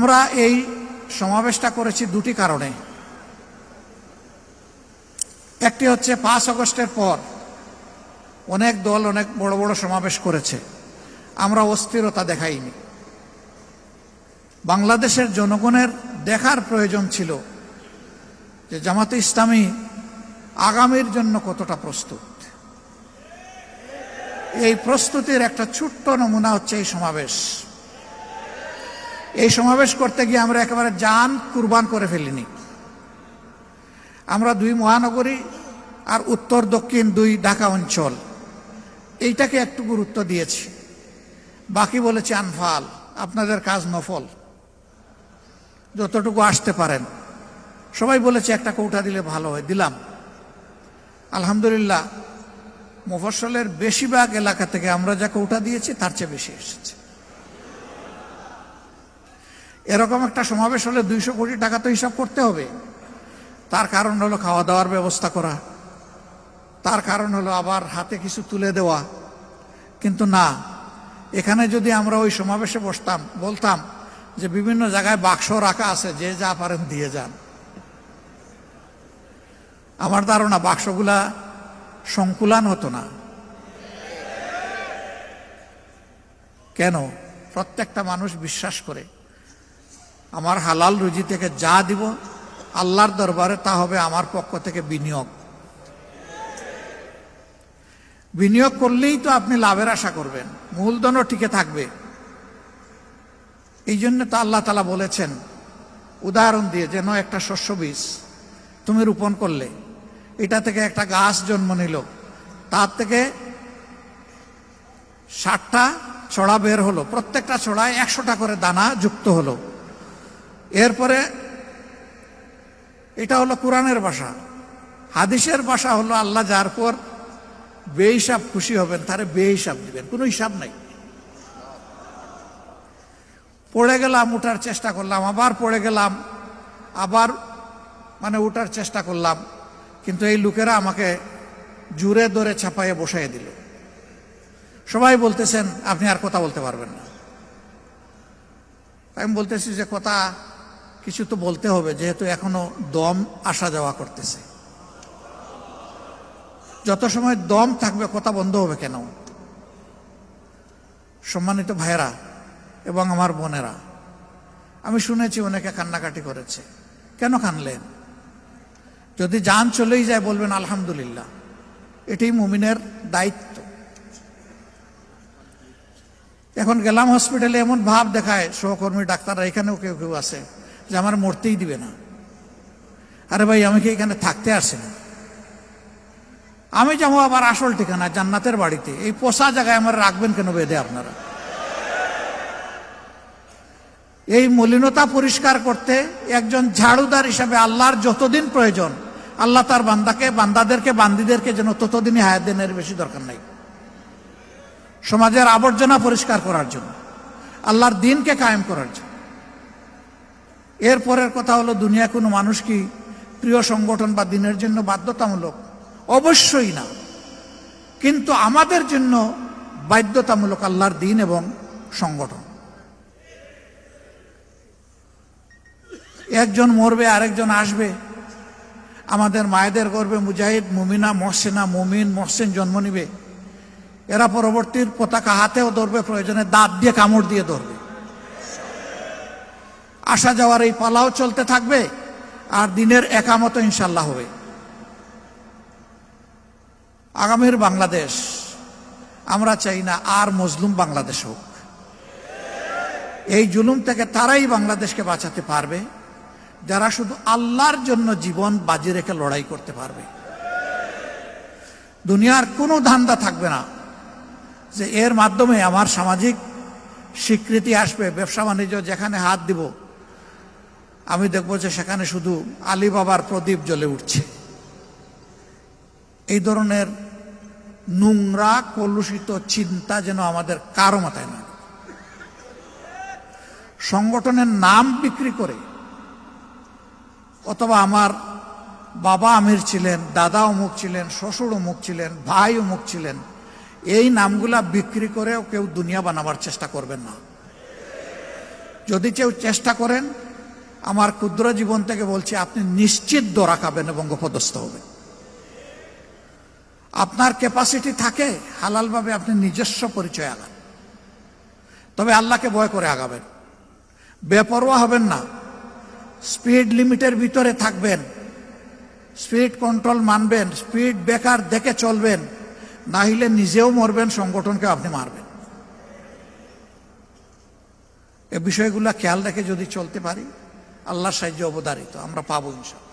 আমরা এই সমাবেশটা করেছি দুটি কারণে। একটি হচ্ছে পাঁচ আগস্টের পর অনেক দল, অনেক বড় বড় সমাবেশ করেছে। আমরা অস্থিরতা দেখাইনি। বাংলাদেশের জনগণের দেখার প্রয়োজন ছিল যে জামাতে ইসলামী আগামীর জন্য কতটা প্রস্তুত। এই প্রস্তুতির একটা ছোট্ট নমুনা হচ্ছে এই সমাবেশ। এই সমাবেশ করতে গিয়ে আমরা একেবারে যান কুরবান করে ফেলিনি। আমরা দুই মহানগরী আর উত্তর, দক্ষিণ দুই ঢাকা অঞ্চল। এইটাকে একটু গুরুত্ব দিয়েছি। বাকি বলেছে আনফাল, আপনাদের কাজ নফল। যতটুকু আসতে পারেন। সবাই বলেছে একটা কৌটা দিলে ভালো হয়, দিলাম। আলহামদুলিল্লাহ মুফসলের বেশিরভাগ এলাকা থেকে আমরা যা কৌটা দিয়েছি, তার চেয়ে বেশি এসেছে। এরকম একটা সমাবেশ হলে দুইশো কোটি টাকা তো হিসাব করতে হবে। তার কারণ হলো খাওয়া দাওয়ার ব্যবস্থা করা। তার কারণ হলো আবার হাতে কিছু তুলে দেওয়া। কিন্তু না, এখানে যদি আমরা ওই সমাবেশে বসতাম, বলতাম যে বিভিন্ন জায়গায় বাক্স রাখা আছে, যে যা পারেন দিয়ে যান। আমার ধারণা বাক্সগুলা সংকুলান হতো না। কেন? প্রত্যেকটা মানুষ বিশ্বাস করে। আমার হালাল রুজি থেকে যা দিব, আল্লাহর দরবারে তা হবে আমার পক্ষ থেকে বিনিয়োগ। বিনিয়োগ করলেই তো আপনি লাভের আশা করবেন, মূলধনও টিকে থাকবে। এই জন্য তো আল্লাহ তালা বলেছেন, উদাহরণ দিয়ে যেন একটা শস্য বীজ তুমি রোপণ করলে, এটা থেকে একটা গাছ জন্ম নিল, তার থেকে ষাটটা ছড়া বের হলো, প্রত্যেকটা ছড়ায় একশোটা করে দানা যুক্ত হলো। এরপরে এটা হলো কোরআনের ভাষা। হাদিসের ভাষা হলো আল্লাহ যার পর বেহিসাব খুশি হবেন, তারে বেহিসাব দিবেন, কোনো হিসাব নাই। পড়ে গেলাম, উঠার চেষ্টা করলাম, আবার পড়ে গেলাম, আবার মানে উঠার চেষ্টা করলাম, কিন্তু এই লোকেরা আমাকে জুড়ে ধরে ছাপাইয়ে বসাইয়ে দিল। সবাই বলতেছেন, আপনি আর কথা বলতে পারবেন না। আমি বলতেছি যে, কথা কিছু তো বলতে হবে, যেহেতু এখনও দম আসা যাওয়া করতেছে। যত সময় দম থাকবে, কথা বন্ধ হবে কেন? সম্মানিত ভাইয়েরা এবং আমার বোনেরা, আমি শুনেছি অনেকে কান্নাকাটি করেছে। কেন কানলেন? যদি যান চলেই যায় বলবেন, আলহামদুলিল্লাহ। এটি মুমিনের দায়িত্ব। এখন গেলাম হসপিটালে এমন ভাব দেখায়, সহকর্মী, ডাক্তাররা এখানেও কেউ কেউ আছে। যে আমার মরতেই দিবে না। আরে ভাই, আমি কি এখানে থাকতে আসি না? আমি যাব আবার আসল ঠিকানা, জান্নাতের বাড়িতে। এই পোষা জায়গায় আমার রাখবেন কেন বেঁধে আপনারা? এই মলিনতা পরিষ্কার করতে একজন ঝাড়ুদার হিসাবে আল্লাহর যতদিন প্রয়োজন, আল্লাহ তার বান্দাকে, বান্দাদেরকে, বান্দিদেরকে যেন ততদিনই হায়াত দিনের বেশি দরকার নাই। সমাজের আবর্জনা পরিষ্কার করার জন্য, আল্লাহর দিনকে কায়েম করার জন্য। এরপরের কথা হলো, দুনিয়া কোনো মানুষ কি প্রিয় সংগঠন বা দিনের জন্য বাধ্যতামূলক? অবশ্যই না। কিন্তু আমাদের জন্য বাধ্যতামূলক আল্লাহর দিন এবং সংগঠন। একজন মরবে, আরেকজন আসবে। আমাদের মায়েদের গর্বে মুজাহিদ, মুমিনা, মহসেনা, মুমিন, মহসেন জন্ম নিবে। এরা পরবর্তীর পতাকা হাতেও ধরবে, প্রয়োজনে দাঁত দিয়ে কামড় দিয়ে ধরবে। আসা যাওয়ার এই পালাও চলতে থাকবে আর দিনের একামত ইনশাল্লাহ হবে। আগামীর বাংলাদেশ, আমরা চাই না আর মজলুম বাংলাদেশ হোক। এই জুলুম থেকে তারাই বাংলাদেশকে বাঁচাতে পারবে, যারা শুধু আল্লাহর জন্য জীবন বাজি রেখে লড়াই করতে পারবে। দুনিয়ার কোনো ধান্দা থাকবে না যে এর মাধ্যমে আমার সামাজিক স্বীকৃতি আসবে ব্যবসা বাণিজ্য যেখানে হাত দিব আমি দেখব যে সেখানে শুধু আলী বাবার প্রদীপ জ্বলে উঠছে। এই ধরনের নোংরা, কলুষিত চিন্তা যেন আমাদের কারও মাথায় না সংগঠনের নাম বিক্রি করে অথবা আমার বাবা আমির ছিলেন দাদা অমুক ছিলেন শ্বশুর অমুক ছিলেন, ভাই অমুক ছিলেন, এই নামগুলা বিক্রি করেও কেউ দুনিয়া বানাবার চেষ্টা করবেন না। যদি কেউ চেষ্টা করেন আমার ক্ষুদ্র জীবন থেকে বলছি, আপনি নিশ্চিত দোরা খাবেন এবং গপদস্থ হবেন। আপনার ক্যাপাসিটি থাকে, হালালভাবে আপনি নিজস্ব পরিচয় আগান তবে আল্লাহকে ভয় করে আগাবেন। বেপরোয়া হবেন না। স্পিড লিমিটের ভিতরে থাকবেন। স্পিড কন্ট্রোল মানবেন, স্পিড বেকার দেখে চলবেন। না হলে নিজেও মরবেন, সংগঠনকে আপনি মারবেন। এ বিষয়গুলো খেয়াল রেখে যদি চলতে পারি আল্লাহর সাহায্য অবদারিত আমরা পাবো ইনশাল্লাহ